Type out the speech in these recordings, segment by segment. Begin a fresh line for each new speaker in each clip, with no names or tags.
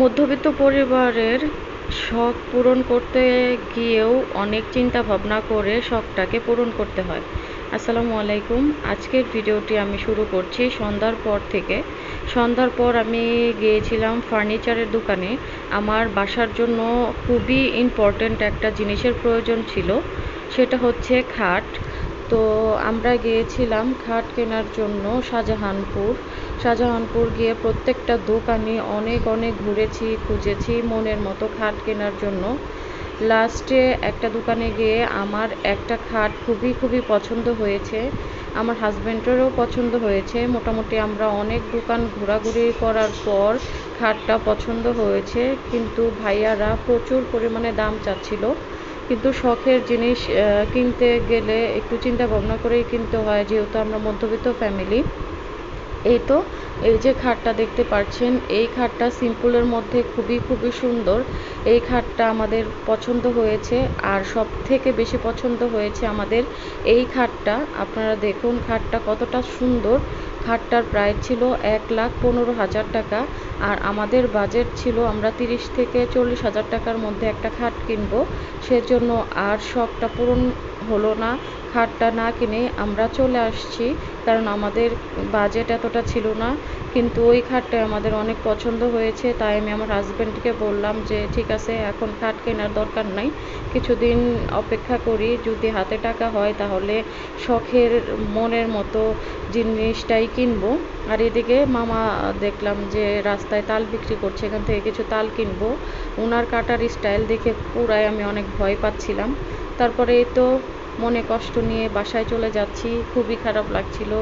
মধ্যবিত্ত পরিবারের শখ পূরণ করতে গিয়েও অনেক চিন্তা ভাবনা করে শখটাকে পূরণ করতে হয়। আসসালামু আলাইকুম। আজকের ভিডিওটি আমি শুরু করছি সন্ধ্যার পর থেকে। সন্ধ্যার পর আমি গিয়েছিলাম ফার্নিচারের দোকানে। আমার বাসার জন্য খুবই ইম্পর্ট্যান্ট একটা জিনিসের প্রয়োজন ছিল। সেটা হচ্ছে খাট। তো আমরা গিয়েছিলাম খাট কেনার জন্য শাহজাহানপুর। শাহজাহানপুর গিয়ে প্রত্যেকটা দোকানে অনেক অনেক ঘুরেছি, খুঁজেছি, মনের মতো খাট কেনার জন্য। লাস্টে একটা দোকানে গিয়ে আমার একটা খাট খুবই খুবই পছন্দ হয়েছে। আমার হাজব্যান্ডেরও পছন্দ হয়েছে। মোটামুটি আমরা অনেক দোকান ঘোরাঘুরি করার পর খাটটা পছন্দ হয়েছে। কিন্তু ভাইয়ারা প্রচুর পরিমাণে দাম চাচ্ছিল। কিন্তু শখের জিনিস কিনতে গেলে একটু চিন্তা ভাবনা করেই কিনতে হয়, যেহেতু আমরা মধ্যবিত্ত ফ্যামিলি এই তো, এই যে খাটটা দেখতে পাচ্ছেন এই খাটটা সিম্পলের মধ্যে খুবই খুবই সুন্দর। এই খাটটা আমাদের পছন্দ হয়েছে, আর সব থেকে বেশি পছন্দ হয়েছে আমাদের এই খাটটা। আপনারা দেখুন খাটটা কতটা সুন্দর। খাটটার প্রাইস ছিল এক লাখ পনেরো হাজার টাকা, আর আমাদের বাজেট ছিল আমরা তিরিশ থেকে চল্লিশ হাজার টাকার মধ্যে একটা খাট কিনবো। সেজন্য আর শখটা পূরণ হলো না। খাটটা না কিনে আমরা চলে আসছি। কারণ আমাদের বাজেট এতটা ছিল না। কিন্তু ওই খাটটা আমাদের অনেক পছন্দ হয়েছে, তাই আমি আমার হাজব্যান্ডকে বললাম যে, ঠিক আছে, এখন খাট কেনার দরকার নাই। কিছুদিন অপেক্ষা করি, যদি হাতে টাকা হয় তাহলে শখের মনের মতো জিনিসটাই কিনবো। আর এদিকে মামা দেখলাম যে, রাস্তায় তাল বিক্রি করছে, এখান থেকে কিছু তাল কিনবো। ওনার কাটার স্টাইল দেখে পুরাই আমি অনেক ভয় পাচ্ছিলাম। তারপরে তো মনে কষ্ট নিয়ে বাসায় চলে যাচ্ছি। খুবই খারাপ লাগছিল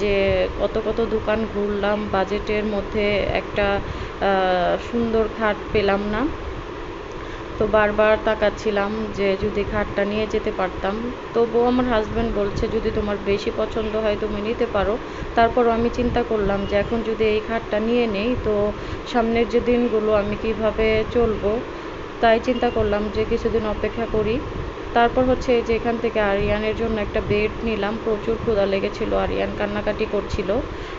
যে কত কত দোকান ঘুরলাম, বাজেটের মধ্যে একটা সুন্দর খাট পেলাম না। তো বারবার তাকাচ্ছিলাম যে যদি খাটটা নিয়ে যেতে পারতাম। তবুও আমার হাজব্যান্ড বলছে, যদি তোমার বেশি পছন্দ হয় তুমি নিতে পারো। তারপরও আমি চিন্তা করলাম যে এখন যদি এই খাটটা নিয়ে নেই, তো সামনের যে দিনগুলো আমি কীভাবে চলবো? তাই চিন্তা করলাম যে কিছুদিন অপেক্ষা করি। তারপর হচ্ছে যে এখান থেকে আরিয়ানের জন্য একটা বেড নিলাম। প্রচুর ক্ষুধা লেগেছিল, আরিয়ান কান্নাকাটি করছিল।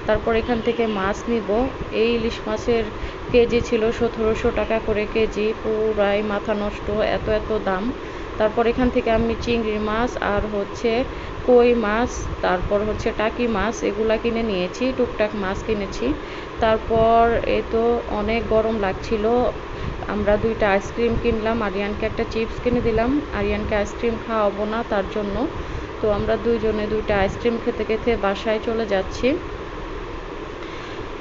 তারপর এখান থেকে মাছ নিব। এই ইলিশ মাছের কেজি ছিল সতেরোশো টাকা করে কেজি, পুরাই মাথা নষ্ট, এত এত দাম। তারপর এখান থেকে আমি চিংড়ি মাছ আর হচ্ছে কই মাছ, তারপর হচ্ছে টাকি মাছ, এগুলা কিনে নিয়েছি, টুকটাক মাছ কিনেছি। তারপর এ তো অনেক গরম লাগছিল আমরা দুইটা আইসক্রিম কিনলাম, আরিয়ানকে একটা চিপস কিনে দিলাম। আরিয়ানকে আইসক্রিম খাওয়াবো না, তার জন্য। তো আমরা দুইজনে দুইটা আইসক্রিম খেতে খেতে বাসায় চলে যাচ্ছি।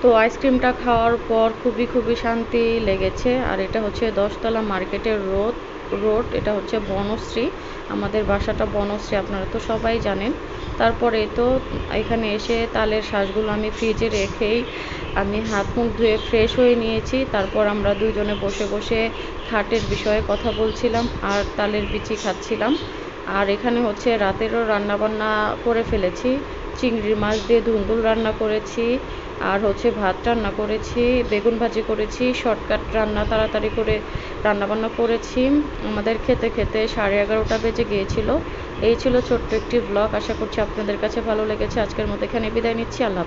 তো আইসক্রিমটা খাওয়ার পর খুবই খুবই শান্তি লেগেছে। আর এটা হচ্ছে দশতলা মার্কেটের রোড। রোড, এটা হচ্ছে বনশ্রী, আমাদের বাসাটা বনশ্রী, আপনারা তো সবাই জানেন। তারপরে তো এখানে এসে তালের শ্বাসগুলো আমি ফ্রিজে রেখেই আমি হাত মুখ ধুয়ে ফ্রেশ হয়ে নিয়েছি। তারপর আমরা দুজনে বসে বসে খাটের বিষয়ে কথা বলছিলাম আর তালের বিচি খাচ্ছিলাম। আর এখানে হচ্ছে রাতেরও রান্নাবান্না করে ফেলেছি। চিংড়ি মাছ দিয়ে ধুন্দুল রান্না করেছি। আর হচ্ছে ভাত রান্না করেছি, বেগুন ভাজি করেছি শর্টকাট রান্না তাড়াতাড়ি করে রান্নাবান্না করেছি। আমাদের খেতে খেতে সাড়ে এগারোটা বেজে গিয়েছিল। এই ছিল ছোট্ট একটি ব্লগ আশা করছি আপনাদের কাছে ভালো লেগেছে। আজকের মতো এখানে বিদায় নিচ্ছি। আল্লাহ